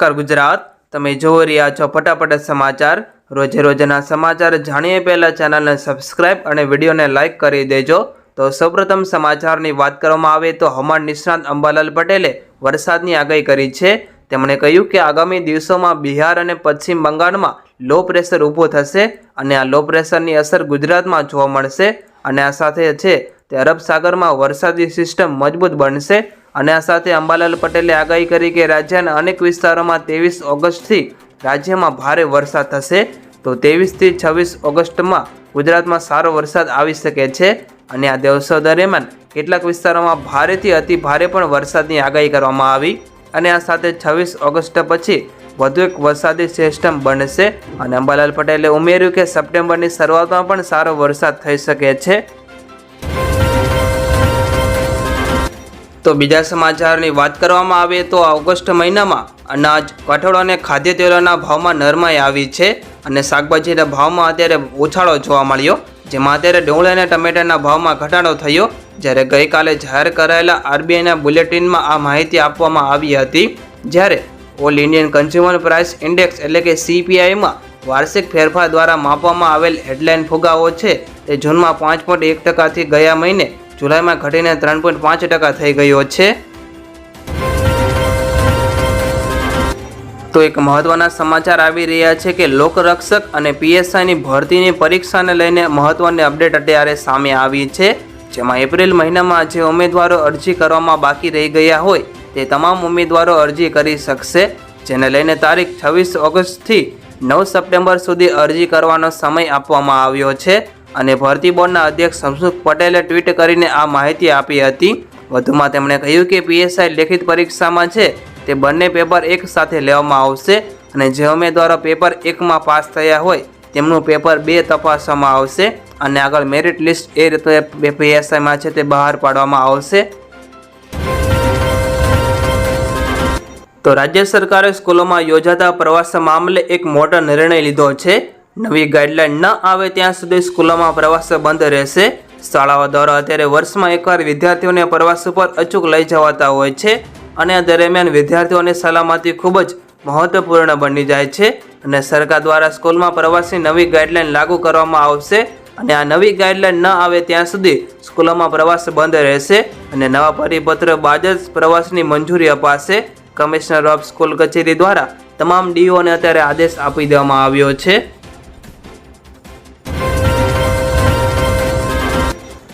નમસ્કાર ગુજરાત. તમે જોઈ રહ્યા છો ફટાફટ સમાચાર. રોજે રોજના સમાચાર જાણીએ પહેલાં ચેનલને સબસ્ક્રાઇબ અને વિડીયોને લાઇક કરી દેજો. તો સૌપ્રથમ સમાચારની વાત કરવામાં આવે તો હવામાન નિષ્ણાંત અંબાલાલ પટેલે વરસાદની આગાહી કરી છે. તેમણે કહ્યું કે આગામી દિવસોમાં બિહાર અને પશ્ચિમ બંગાળમાં લો પ્રેશર ઊભો થશે અને આ લો પ્રેશરની અસર ગુજરાતમાં જોવા મળશે. અને આ સાથે છે તે અરબ સાગરમાં વરસાદી સિસ્ટમ મજબૂત બનશે અને આ સાથે અંબાલાલ પટેલે આગાહી કરી કે રાજ્યના અનેક વિસ્તારોમાં ત્રેવીસ ઓગસ્ટથી રાજ્યમાં ભારે વરસાદ થશે. તો ત્રેવીસથી છવ્વીસ ઓગસ્ટમાં ગુજરાતમાં સારો વરસાદ આવી શકે છે અને આ દિવસો દરમિયાન કેટલાક વિસ્તારોમાં ભારેથી અતિ ભારે પણ વરસાદની આગાહી કરવામાં આવી અને આ સાથે છવ્વીસ ઓગસ્ટ પછી વધુ એક વરસાદી સિસ્ટમ બનશે. અને અંબાલાલ પટેલે ઉમેર્યું કે સપ્ટેમ્બરની શરૂઆતમાં પણ સારો વરસાદ થઈ શકે છે. તો બીજા સમાચારની વાત કરવામાં આવે તો ઓગસ્ટ મહિનામાં અનાજ, કઠોળ અને ખાદ્ય તેલોના ભાવમાં નરમાઈ આવી છે અને શાકભાજીના ભાવમાં અત્યારે ઉછાળો જોવા મળ્યો, જેમાં અત્યારે ડુંગળી અને ટમેટાના ભાવમાં ઘટાડો થયો, જ્યારે ગઈકાલે જાહેર કરાયેલા આરબીઆઈના બુલેટિનમાં આ માહિતી આપવામાં આવી હતી, જ્યારે all Indian consumer price index એટલે કે સીપીઆઈમાં વાર્ષિક ફેરફાર દ્વારા માપવામાં આવેલ હેડલાઇન ફુગાવો છે, તે જૂનમાં પાંચ પોઈન્ટ એક ટકાથી ગયા મહિને જુલાઈમાં ઘટીને ત્રણ પોઈન્ટ પાંચ ટકા થઈ ગયો છે. તો એક મહત્વના સમાચાર આવી રહ્યા છે કે લોકરક્ષક અને પીએસઆઈની ભરતીની પરીક્ષાને લઈને મહત્વની અપડેટ અત્યારે સામે આવી છે. જેમાં એપ્રિલ મહિનામાં જે ઉમેદવારો અરજી કરવામાં બાકી રહી ગયા હોય, તે તમામ ઉમેદવારો અરજી કરી શકશે, જેને લઈને તારીખ છવ્વીસ ઓગસ્ટથી નવ સપ્ટેમ્બર સુધી અરજી કરવાનો સમય આપવામાં આવ્યો છે. અને ભરતી બોર્ડના અધ્યક્ષ શમસુખ પટેલે ટ્વીટ કરીને આ માહિતી આપી હતી. વધુમાં તેમણે કહ્યું કે પીએસઆઈ લેખિત પરીક્ષામાં છે તે બંને પેપર એક સાથે લેવામાં આવશે અને જે ઉમેદવારો પેપર એકમાં પાસ થયા હોય તેમનું પેપર બે તપાસવામાં આવશે અને આગળ મેરિટ લિસ્ટ એ રીતે પીએસઆઈમાં છે તે બહાર પાડવામાં આવશે. તો રાજ્ય સરકારે સ્કૂલોમાં યોજાતા પ્રવાસ મામલે એક મોટો નિર્ણય લીધો છે. નવી ગાઈડલાઈન ન આવે ત્યાં સુધી સ્કૂલોમાં પ્રવાસ બંધ રહેશે. શાળાઓ દ્વારા અત્યારે વર્ષમાં એકવાર વિદ્યાર્થીઓને પ્રવાસ ઉપર અચૂક લઈ જવાતા હોય છે અને આ દરમિયાન વિદ્યાર્થીઓની સલામતી ખૂબ જ મહત્વપૂર્ણ બની જાય છે અને સરકાર દ્વારા સ્કૂલમાં પ્રવાસની નવી ગાઈડલાઈન લાગુ કરવામાં આવશે અને આ નવી ગાઈડલાઈન ન આવે ત્યાં સુધી સ્કૂલોમાં પ્રવાસ બંધ રહેશે અને નવા પરિપત્ર બાદ જ પ્રવાસની મંજૂરી અપાશે. કમિશનર ઓફ સ્કૂલ કચેરી દ્વારા તમામ ડીઓને અત્યારે આદેશ આપી દેવામાં આવ્યો છે.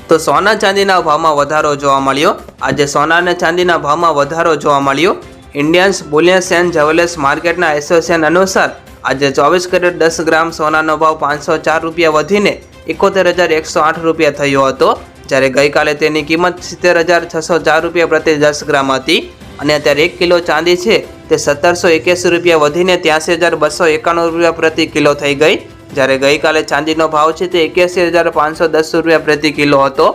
તો સોના ચાંદીના ભાવમાં વધારો જોવા મળ્યો. આજે સોના અને ચાંદીના ભાવમાં વધારો જોવા મળ્યો. ઇન્ડિયન્સ બુલિયન્સ એન્ડ જ્વેલર્સ માર્કેટના એસોસિએશન અનુસાર આજે ચોવીસ કેરેટ દસ ગ્રામ સોનાનો ભાવ પાંચસો ચાર રૂપિયા વધીને એકોતેર હજાર એકસો આઠ રૂપિયા થયો હતો. જ્યારે ગઈકાલે તેની કિંમત સિત્તેર હજાર છસો ચાર રૂપિયા પ્રતિ દસ ગ્રામ હતી અને અત્યારે એક કિલો ચાંદી છે તે સત્તરસો એક્યાસી રૂપિયા વધીને ત્યાંસી હજાર બસો એકાણું રૂપિયા પ્રતિ કિલો થઈ ગઈ. જ્યારે ગઈકાલે ચાંદીનો ભાવ છે તે એક્યાસી હજાર પાંચસો દસ રૂપિયા પ્રતિ કિલો હતો.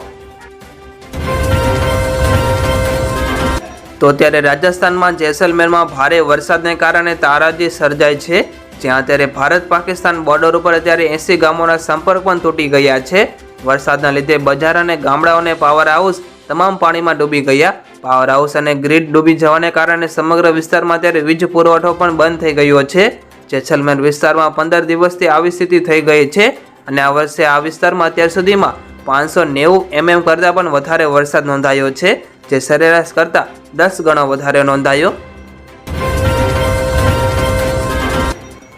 તો અત્યારે રાજસ્થાનમાં જેસલમેરમાં ભારે વરસાદને કારણે તારાજી સર્જાય છે. જ્યાં અત્યારે ભારત પાકિસ્તાન બોર્ડર ઉપર અત્યારે એસી ગામોના સંપર્ક પણ તૂટી ગયા છે. વરસાદના લીધે બજાર અને ગામડાઓને પાવર હાઉસ તમામ પાણીમાં ડૂબી ગયા. પાવર હાઉસ અને ગ્રીડ ડૂબી જવાને કારણે સમગ્ર વિસ્તારમાં અત્યારે વીજ પુરવઠો પણ બંધ થઈ ગયો છે. જેસલમેર વિસ્તારમાં પંદર દિવસથી આવી સ્થિતિ થઈ ગઈ છે અને આ વર્ષે આ વિસ્તારમાં અત્યાર સુધીમાં પાંચસો નેવું એમએમ કરતાં પણ વધારે વરસાદ નોંધાયો છે, જે સરેરાશ કરતાં દસ ગણો વધારે નોંધાયો.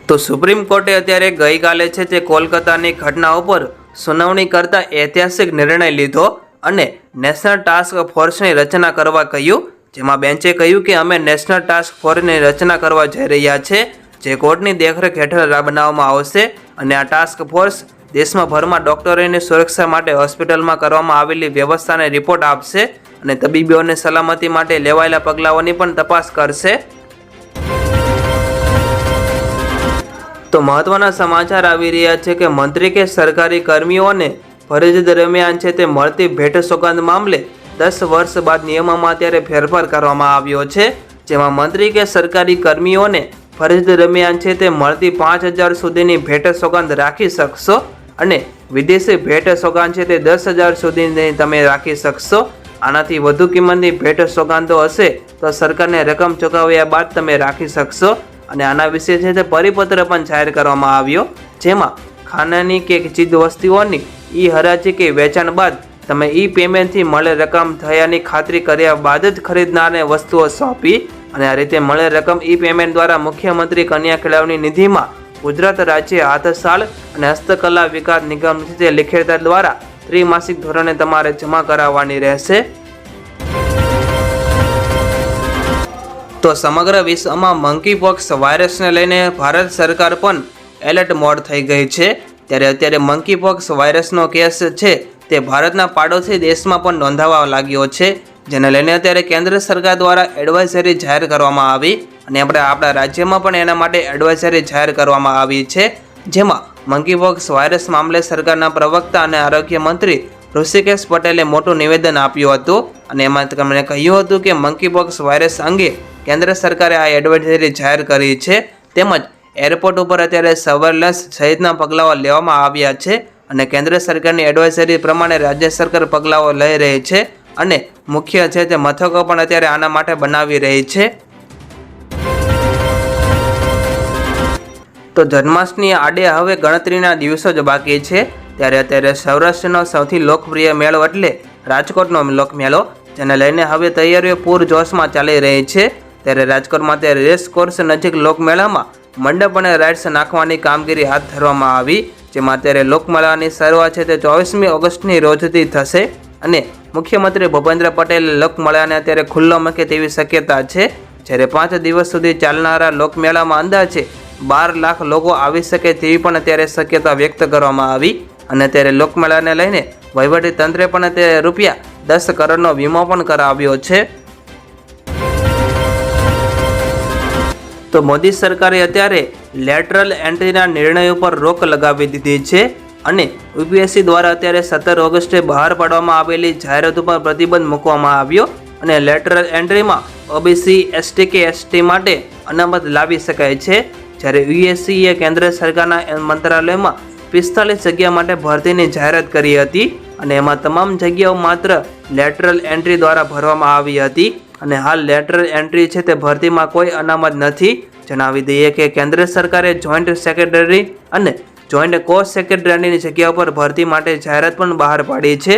તો સુપ્રીમ કોર્ટે અત્યારે ગઈકાલે છે તે કોલકાતાની ઘટના ઉપર સુનાવણી કરતા ઐતિહાસિક નિર્ણય લીધો અને નેશનલ ટાસ્ક ફોર્સની રચના કરવા કહ્યું, જેમાં બેન્ચે કહ્યું કે અમે નેશનલ ટાસ્ક ફોર્સની રચના કરવા જઈ રહ્યા છે જે કોર્ટની દેખરેખ હેઠળ બનાવવામાં આવશે અને આ ટાસ્ક ફોર્સ દેશમાં ભરમાં ડોક્ટરોની સુરક્ષા માટે હોસ્પિટલમાં કરવામાં આવેલી વ્યવસ્થાને રિપોર્ટ આપશે અને તબીબીઓને સલામતી માટે લેવાયેલા પગલાઓની પણ તપાસ કરશે. તો મહત્વના સમાચાર આવી રહ્યા છે કે મંત્રી કે સરકારી કર્મીઓને ફરજ દરમિયાન છે તે મળતી ભેટ સોગંદ મામલે દસ વર્ષ બાદ નિયમોમાં અત્યારે ફેરફાર કરવામાં આવ્યો છે, જેમાં મંત્રી કે સરકારી કર્મીઓને ફરજ દરમિયાન છે તે મળતી પાંચ હજાર સુધીની ભેટ સોગંદ રાખી શકશો અને વિદેશી ભેટ સોગંદ છે તે દસ હજાર સુધીની તમે રાખી શકશો. આનાથી વધુ કિંમતની ભેટ સોગાંદો હશે તો સરકારને રકમ ચૂકવ્યા બાદ તમે રાખી શકશો. અને આના વિશે છે તે પરિપત્ર પણ જાહેર કરવામાં આવ્યો, જેમાં ખાનાની કે ચીજ વસ્તુઓની ઈ હરાજી કે વેચાણ બાદ તમે ઈ પેમેન્ટથી મળે રકમ થયાની ખાતરી કર્યા બાદ જ ખરીદનારને વસ્તુઓ સોંપી અને આ રીતે મળે રકમ ઈ પેમેન્ટ દ્વારા મુખ્યમંત્રી કન્યા કેળવણી નિધિમાં ગુજરાત રાજ્ય હાથશાળ અને હસ્તકલા વિકાસ નિગમ લેખેદાર દ્વારા ત્રિમાસિક ધોરણે તમારે જમા કરાવવાની રહેશે. તો સમગ્ર વિશ્વમાં મંકી પોક્સ વાયરસને લઈને ભારત સરકાર પણ એલર્ટ મોડ થઈ ગઈ છે. ત્યારે અત્યારે મંકી પોક્સ વાયરસનો કેસ છે તે ભારતના પાડોશી દેશમાં પણ નોંધાવા લાગ્યો છે. જેને લઈને અત્યારે કેન્દ્ર સરકાર દ્વારા એડવાઇઝરી જાહેર કરવામાં આવી અને આપણે આપણા રાજ્યમાં પણ એના માટે એડવાઇઝરી જાહેર કરવામાં આવી છે. જેમાં મંકી પોક્સ વાયરસ મામલે સરકારના પ્રવક્તા અને આરોગ્ય મંત્રી ઋષિકેશ પટેલે મોટું નિવેદન આપ્યું હતું અને એમાં તેમણે કહ્યું હતું કે મંકી પોક્સ વાયરસ અંગે કેન્દ્ર સરકારે આ એડવાઇઝરી જાહેર કરી છે. તેમજ એરપોર્ટ ઉપર અત્યારે સર્વેલન્સ સહિતના પગલાઓ લેવામાં આવ્યા છે અને કેન્દ્ર સરકારની એડવાઇઝરી પ્રમાણે રાજ્ય સરકાર પગલાઓ લઈ રહી છે. અને મુખ્ય છે તે મથકો પણ અત્યારે આના માટે બનાવી રહી છે. તો જન્માષ્ટમી આડે હવે ગણતરીના દિવસો જ બાકી છે. ત્યારે અત્યારે સૌરાષ્ટ્રનો સૌથી લોકપ્રિય મેળો એટલે રાજકોટનો લોકમેળો જેને લઈને હવે તૈયારીઓ પૂરજોશમાં ચાલી રહી છે. ત્યારે રાજકોટમાં તે રેસ કોર્સ નજીક લોકમેળામાં મંડપ અને રાઇડ્સ નાખવાની કામગીરી હાથ ધરવામાં આવી, જેમાં અત્યારે લોકમેળાની શરૂઆત છે તે ચોવીસમી ઓગસ્ટની રોજથી થશે. અને મુખ્યમંત્રી ભૂપેન્દ્ર પટેલ લોકમેળાને અત્યારે ખુલ્લો મૂકે તેવી શક્યતા છે. જ્યારે પાંચ દિવસ સુધી ચાલનારા લોકમેળામાં અંદાજે બાર લાખ લોકો આવી શકે તેવી પણ અત્યારે શક્યતા વ્યક્ત કરવામાં આવી. અને અત્યારે લોકમેળાને લઈને તંત્રે પણ અત્યારે રૂપિયા દસ કરોડનો વીમો પણ કરાવ્યો છે. તો મોદી સરકારે અત્યારે લેટરલ એન્ટ્રીના નિર્ણય ઉપર રોક લગાવી દીધી છે. અને યુપીએસસી દ્વારા અત્યારે સત્તર ઓગસ્ટે બહાર પાડવામાં આવેલી જાહેરાત ઉપર પ્રતિબંધ મૂકવામાં આવ્યો અને લેટરલ એન્ટ્રીમાં ઓબીસી, એસટી કે એસટી માટે અનામત લાવી શકાય છે. જ્યારે યુએસસીએ કેન્દ્ર સરકારના મંત્રાલયમાં પિસ્તાલીસ જગ્યા માટે ભરતીની જાહેરાત કરી હતી અને એમાં તમામ જગ્યાઓ માત્ર લેટરલ એન્ટ્રી દ્વારા ભરવામાં આવી હતી અને હાલ લેટરલ એન્ટ્રી છે તે ભરતીમાં કોઈ અનામત નથી. જણાવી દઈએ કે કેન્દ્ર સરકારે જોઈન્ટ સેક્રેટરી અને જોઈન્ટ કોસ્ટ સેક્રેટરીની જગ્યા પર ભરતી માટે જાહેરાત પણ બહાર પાડી છે.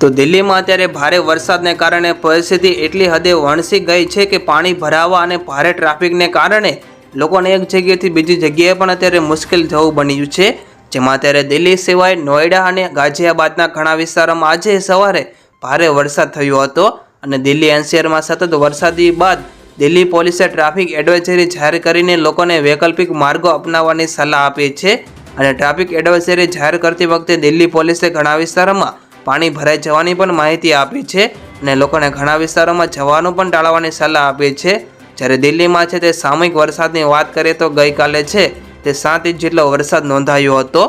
તો દિલ્હીમાં અત્યારે ભારે વરસાદને કારણે પરિસ્થિતિ એટલી હદે વણસી ગઈ છે કે પાણી ભરાવા અને ભારે ટ્રાફિકને કારણે લોકોને એક જગ્યાએથી બીજી જગ્યાએ પણ અત્યારે મુશ્કેલ જવું બન્યું છે. જેમાં અત્યારે દિલ્હી સિવાય નોઈડા અને ગાઝિયાબાદના ઘણા વિસ્તારોમાં આજે સવારે ભારે વરસાદ થયો હતો અને દિલ્હી એનસીઆરમાં સતત વરસાદી બાદ દિલ્હી પોલીસે ટ્રાફિક એડવાઇઝરી જાહેર કરીને લોકોને વૈકલ્પિક માર્ગો અપનાવવાની સલાહ આપી છે અને ટ્રાફિક એડવાઇઝરી જાહેર કરતી વખતે દિલ્હી પોલીસે ઘણા વિસ્તારોમાં પાણી ભરાઈ જવાની પણ માહિતી આપી છે અને લોકોને ઘણા વિસ્તારોમાં જવાનું પણ ટાળવાની સલાહ આપી છે. જ્યારે દિલ્હીમાં છે તે સામૂહિક વરસાદની વાત કરીએ તો ગઈકાલે છે તે સાત ઇંચ જેટલો વરસાદ નોંધાયો હતો.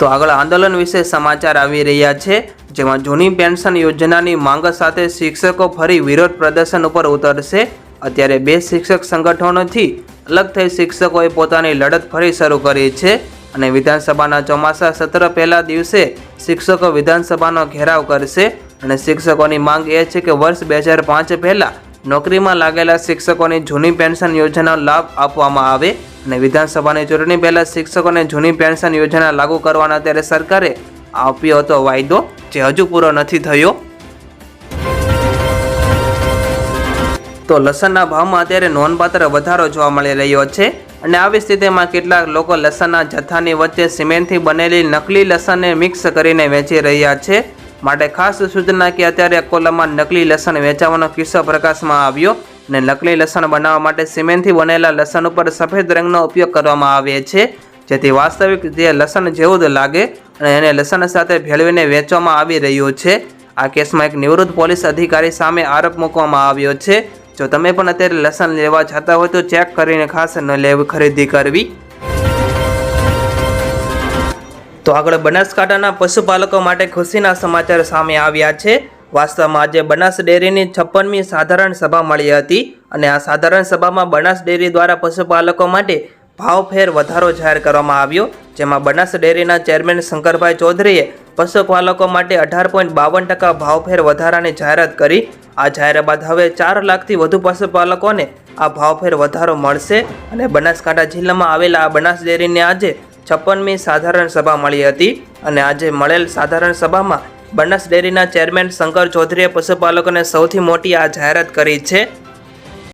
તો આગળ આંદોલન વિશે સમાચાર આવી રહ્યા છે, જેમાં જૂની પેન્શન યોજનાની માંગ સાથે શિક્ષકો ફરી વિરોધ પ્રદર્શન ઉપર ઉતરશે. અત્યારે બે શિક્ષક સંગઠનોથી અલગ થઈ શિક્ષકોએ પોતાની લડત ફરી શરૂ કરી છે અને વિધાનસભાના ચોમાસા સત્ર પહેલા દિવસે શિક્ષકો વિધાનસભાનો ઘેરાવ કરશે. અને શિક્ષકોની માંગ એ છે કે વર્ષ બે હજાર પાંચ પહેલાં નોકરીમાં લાગેલા શિક્ષકોની જૂની પેન્શન યોજનાનો લાભ આપવામાં આવે. અને વિધાનસભાની ચૂંટણી પહેલાં શિક્ષકોને જૂની પેન્શન યોજના લાગુ કરવાનો અત્યારે સરકારે આપ્યો હતો વાયદો, જે હજુ પૂરો નથી થયો. તો લસણના ભાવમાં અત્યારે નોંધપાત્ર વધારો જોવા મળી રહ્યો છે અને આવી સ્થિતિમાં કેટલાક લોકો લસણના જથ્થાની વચ્ચે સિમેન્ટથી બનેલી નકલી લસણને મિક્સ કરીને વેચી રહ્યા છે. માટે ખાસ સૂચના કે અત્યારે કોલમમાં નકલી લસણ વેચાવાનો કિસ્સો પ્રકાશમાં આવ્યો. અને નકલી લસણ બનાવવા માટે સિમેન્ટથી બનેલા લસણ ઉપર સફેદ રંગનો ઉપયોગ કરવામાં આવે છે. જેથી વાસ્તવિક જે લસણ જેવું જ લાગે અને એને લસણ સાથે ભેળવીને વેચવામાં આવી રહ્યું છે. આ કેસમાં એક નિવૃત્ત પોલીસ અધિકારી સામે આરોપ મૂકવામાં આવ્યો છે. જો તમે પણ અત્યારે લસણ લેવા જતા હોય તો ચેક કરીને ખાસ ન લેવી ખરીદી કરવી. તો આગળ બનાસકાંઠાના પશુપાલકો માટે ખુશીના સમાચાર સામે આવ્યા છે. વાસ્તવમાં આજે બનાસ ડેરીની છપ્પનમી સાધારણ સભા મળી હતી અને આ સાધારણ સભામાં બનાસ ડેરી દ્વારા પશુપાલકો માટે ભાવફેર વધારો જાહેર કરવામાં આવ્યો, જેમાં બનાસ ડેરીના ચેરમેન શંકરભાઈ ચૌધરીએ પશુપાલકો માટે અઢાર પોઈન્ટ બાવન ટકા ભાવફેર વધારાની જાહેરાત કરી. આ જાહેરાત બાદ હવે ચાર લાખથી વધુ પશુપાલકોને આ ભાવફેર વધારો મળશે અને બનાસકાંઠા જિલ્લામાં આવેલા આ બનાસ ડેરીને આજે છપ્પનમી સાધારણ સભા મળી હતી અને આજે મળેલ સાધારણ સભામાં બનાસ ડેરીના ચેરમેન શંકર ચૌધરીએ પશુપાલકોને સૌથી મોટી આ જાહેરાત કરી છે.